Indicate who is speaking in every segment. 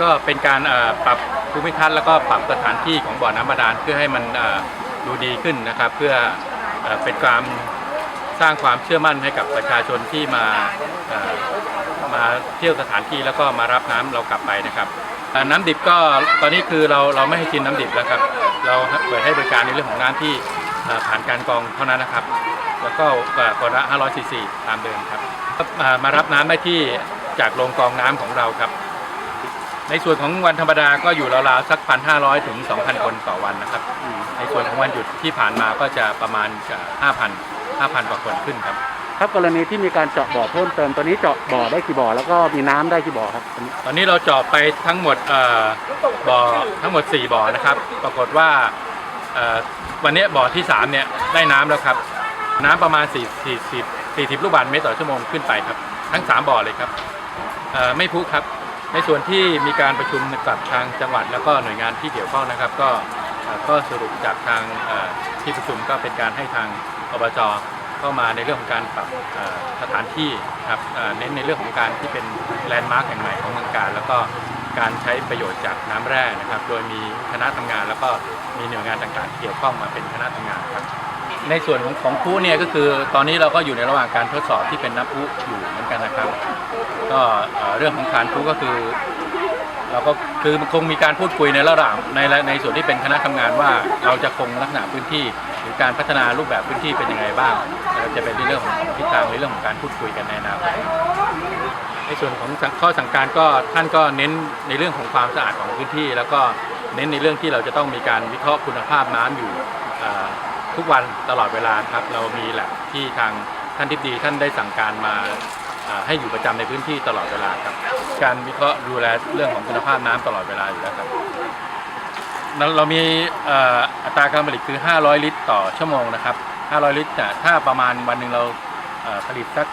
Speaker 1: ก็เป็นการปรับภูมิทัศน์แล้วก็ปรับสถานที่ของบ่อน้ำบาดาลเพื่อให้มันดูดีขึ้นนะครับ เพื่อเป็นความสร้างความเชื่อมั่นให้กับประชาชนที่มามาเที่ยวสถานที่แล้วก็มารับน้ำเรากลับไปนะครับน้ำดิบก็ตอนนี้คือเราเราไม่ให้กินน้ำดิบแล้วครับ เราเปิดให้บริการในเรื่องของน้ำที่ ผ่านการกรองเท่านั้นนะครับ แล้วก็คนละ500ซีซีตามเดิมครับมามารับน้ำได้ที่จากโรงกรองน้ำของเราครับ ในส่วนของวันธรรมดาก็อยู่ราวๆสัก 1,500 ถึง 2,000 คนต่อวันนะครับ ในส่วนของวันหยุดที่ผ่านมาก็จะประมาณจะ5,000 5,000กว่าคนขึ้นครับ
Speaker 2: ครับกรณีที่มีการเจาะบ่อเพิ่มเติมตอนนี้เจาะบ่อได้กี่บ่อแล้วก็มีน้ำได้กี่บ่อครับตอนนี้
Speaker 1: ตอนนี้เราเจาะไปทั้งหมดเอ่อบ่อทั้งหมด 4 บ่อนะครับ ปรากฏว่าเอ่อ วันนี้บ่อที่3เนี่ยได้น้ำแล้วครับ น้ำประมาณ 40 40ลูกบาศก์เมตรต่อชั่วโมงขึ้นไปครับ ทั้ง 3 บ่อเลยครับไม่พุครับ ในส่วนที่มีการประชุมกับทางจังหวัด แล้วก็หน่วยงานที่เกี่ยวข้องนะครับ ก็ก็สรุปจากทางที่ประชุมก็เป็นการให้ทางอบจเข้ามาในเรื่องของการปรับสถานที่ครับเอ่อเน้นในเรื่องของการที่เป็นแลนด์มาร์คแห่งใหม่ของเมืองการ แล้วก็ การใช้ประโยชน์จากน้ำแร่นะครับ โดยมีคณะทำงานแล้วก็มีหน่วยงานต่างๆเกี่ยวข้องมาเป็นคณะทำงานครับ ในส่วนของของผู้เนี่ยก็คือตอนนี้เราก็อยู่ในระหว่างการทดสอบที่เป็นน้ำพุอยู่เหมือนกันนะครับ ก็เรื่องของการพุก็คือ เราก็คือคงมีการพูดคุยในระดับในในส่วนที่เป็นคณะทำงานว่าเราจะคงลักษณะพื้นที่ หรือการพัฒนารูปแบบพื้นที่เป็นยังไงบ้างเราจะเป็นในเรื่องของทิศทางในเรื่องของการพูดคุยกันในอนาคต ในส่วนของข้อสั่งการก็ท่านก็เน้นในเรื่องของความสะอาดของพื้นที่ แล้วก็เน้นในเรื่องที่เราจะต้องมีการวิเคราะห์คุณภาพน้ำอยู่ทุกวันตลอดเวลาครับเรามีแลบที่ทางท่านทิบดีท่านได้สั่งการมาให้อยู่ประจำในพื้นที่ตลอดเวลาครับ การวิเคราะห์ดูแลเรื่องของคุณภาพน้ำตลอดเวลาอยู่แล้วครับเรามีอัตราการผลิตคือ 500 ลิตร ต่อชั่วโมงนะครับ 500 ลิตรถ้าประมาณวันหนึ่งเราผลิตสัก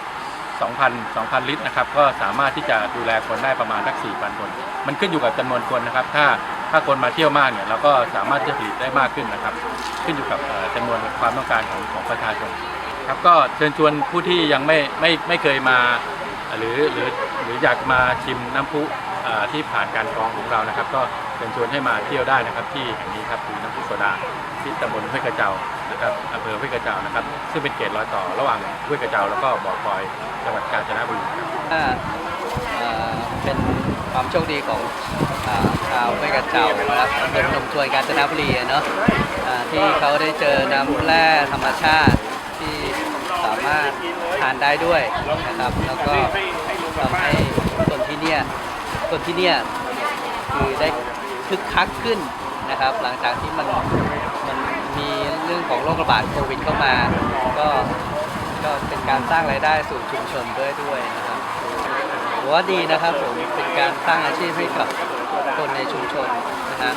Speaker 1: 2,000 2,000 ลิตรนะครับก็สามารถที่จะดูแลคนได้ประมาณสัก4,000 คน มันขึ้นอยู่กับจำนวนคนนะครับ ถ้าถ้าคนมาเที่ยวมากเนี่ยเราก็สามารถที่จะผลิตได้มากขึ้นนะครับ ขึ้นอยู่กับจำนวนความต้องการของของประชาชนครับก็เชิญชวนผู้ที่ยังไม่ไม่ไม่เคยมา หรือหรือหรืออยากมาชิมน้ำพุที่ผ่านการกรองของเรานะครับ ก็ เชิญชวนให้มาเที่ยวได้นะครับที่แห่งนี้ครับคือน้ำพุโซดาที่ตำบลห้วยกระเจ้านะครับอำเภอห้วยกระเจ้านะครับ ซึ่งเป็นเขตรอยต่อระหว่างห้วยกระเจ้าแล้วก็บ่อพลอยจังหวัดกาญจนบุรีครับ
Speaker 3: อ่าเอ่อเป็นความโชคดีของอ่าชาวไม่กระเจ้านะครับเป็นนมชวนกาญจนบุรีอะเนาะอ่าที่เขาได้เจอน้ำแร่ธรรมชาติที่สามารถทานได้ด้วยนะครับ แล้วก็ทำให้คนที่เนี่ยคนที่เนี่ยคือได้ คึกคักขึ้นนะครับ หลังจากที่มันมันมีเรื่องของโรคระบาดโควิดเข้ามา ก็ก็เป็นการสร้างรายได้สู่ชุมชนด้วยด้วยนะครับผมว่าดีนะครับผมเป็นการสร้างอาชีพให้กับคนในชุมชนนะฮะ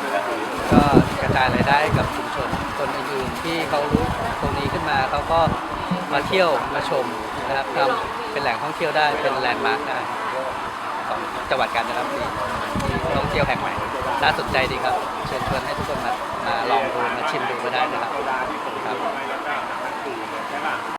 Speaker 3: ก็กระจายรายได้กับชุมชน คนอื่นๆที่เขารู้ตรงนี้ขึ้นมาเขาก็มาเที่ยวมาชมนะครับทำเป็นแหล่งท่องเที่ยวได้เป็นแลนด์มาร์คได้ของจังหวัดกาญจนบุรีที่ท่องเที่ยวแห่งใหม่ น่าสนใจดีครับ เชิญชวนให้ทุกคนมามาลองดูมาชิมดูก็ได้นะครับครับ